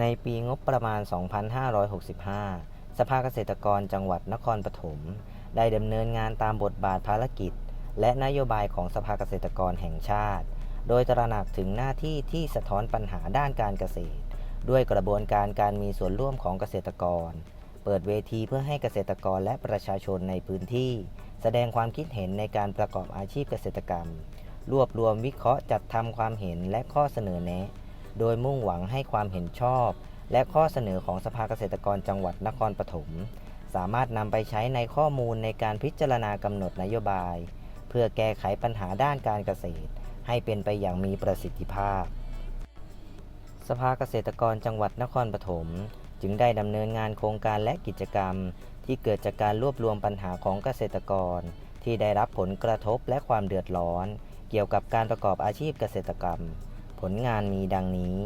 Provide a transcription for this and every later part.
ในปีงบประมาณ 2565 สภาเกษตรกรจังหวัดนครปฐมได้ดำเนินงานตามบทบาทภารกิจ และนโยบายของสภาเกษตรกรแห่งชาติ โดยตระหนักถึงหน้าที่ที่สะท้อนปัญหาด้านการเกษตร ด้วยกระบวนการการมีส่วนร่วมของเกษตรกร เปิดเวทีเพื่อให้เกษตรกรและประชาชนในพื้นที่ แสดงความคิดเห็นในการประกอบอาชีพเกษตรกรรม รวบรวมวิเคราะห์จัดทำความเห็นและข้อเสนอแนะ โดยมุ่งหวังให้ความเห็นชอบ และข้อเสนอของสภาเกษตรกรจังหวัดนครปฐมสามารถนำไปใช้ในข้อมูลในการพิจารณากำหนดนโยบาย เพื่อแก้ไขปัญหาด้านการเกษตร ให้เป็นไปอย่างมีประสิทธิภาพ สภาเกษตรกรจังหวัดนครปฐมจึงได้ดำเนินงานโครงการและกิจกรรม ที่เกิดจากการรวบรวมปัญหาของเกษตรกร ที่ได้รับผลกระทบและความเดือดร้อน เกี่ยวกับการประกอบอาชีพเกษตรกรรม ผลงานมีดังนี้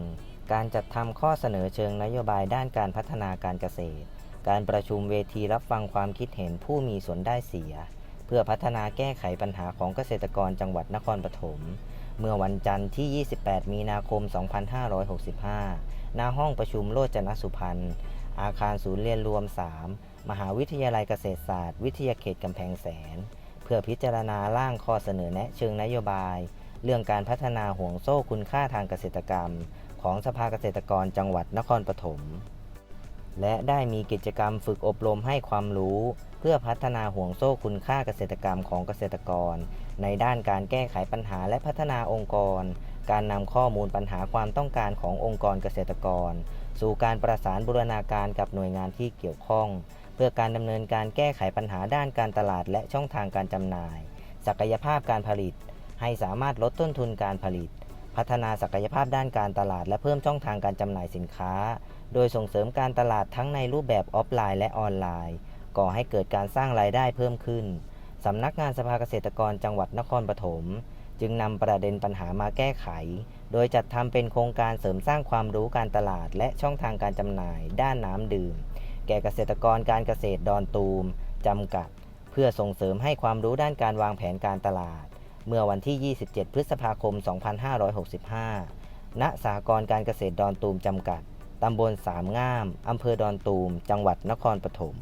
1. การจัดทำข้อเสนอเชิงนโยบายด้านการพัฒนาการเกษตร การประชุมเวทีรับฟังความคิดเห็นผู้มีส่วนได้เสีย เพื่อพัฒนาแก้ไขปัญหาของเกษตรกรจังหวัดนครปฐม เมื่อวันจันทร์ที่ 28 มีนาคม 2565ณห้องประชุมโลจนสุพรรณ อาคารศูนย์เรียนรวม 3 มหาวิทยาลัยเกษตรศาสตร์ วิทยาเขตกำแพงแสน เพื่อพิจารณาร่างข้อเสนอแนะเชิงนโยบาย เรื่องการพัฒนาห่วงโซ่คุณค่าทางเกษตรกรรม ของสภาเกษตรกรจังหวัดนครปฐม และได้มีกิจกรรมฝึกอบรมให้ความรู้ เพื่อพัฒนาห่วงโซ่คุณค่าเกษตรกรรมของเกษตรกร ในด้านการแก้ไขปัญหาและพัฒนาองค์กร การนำข้อมูลปัญหาความต้องการขององค์กรเกษตรกร สู่การประสานบูรณาการกับหน่วยงานที่เกี่ยวข้อง เพื่อการดำเนินการแก้ไขปัญหาด้านการตลาดและช่องทางการจำหน่าย ศักยภาพการผลิต ให้สามารถลดต้นทุนการผลิต พัฒนาศักยภาพด้านการตลาด และเพิ่มช่องทางการจำหน่ายสินค้า โดยส่งเสริมการตลาดทั้งในรูปแบบออฟไลน์และออนไลน์ ก่อให้เกิดการสร้างรายได้เพิ่มขึ้นสำนักงานสภาเกษตรกรจังหวัดนครปฐมจึงนำประเด็นปัญหามาแก้ไข โดยจัดทำเป็นโครงการเสริมสร้างความรู้การตลาด และช่องทางการจำหน่าย ด้านน้ำดื่ม แก่เกษตรกรการเกษตรดอนตูมจำกัด เพื่อส่งเสริมให้ความรู้ด้านการวางแผนการตลาด เมื่อวันที่ 27 พฤษภาคม 2565 ณ สากรการเกษตรดอนตูมจำกัด ตำบลสามง่าม อำเภอดอนตูม จังหวัดนครปฐม